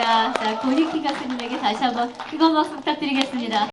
감사합니다. 자, 고니키 가수님에게 다시 한번 뜨거운 박수 부탁드리겠습니다.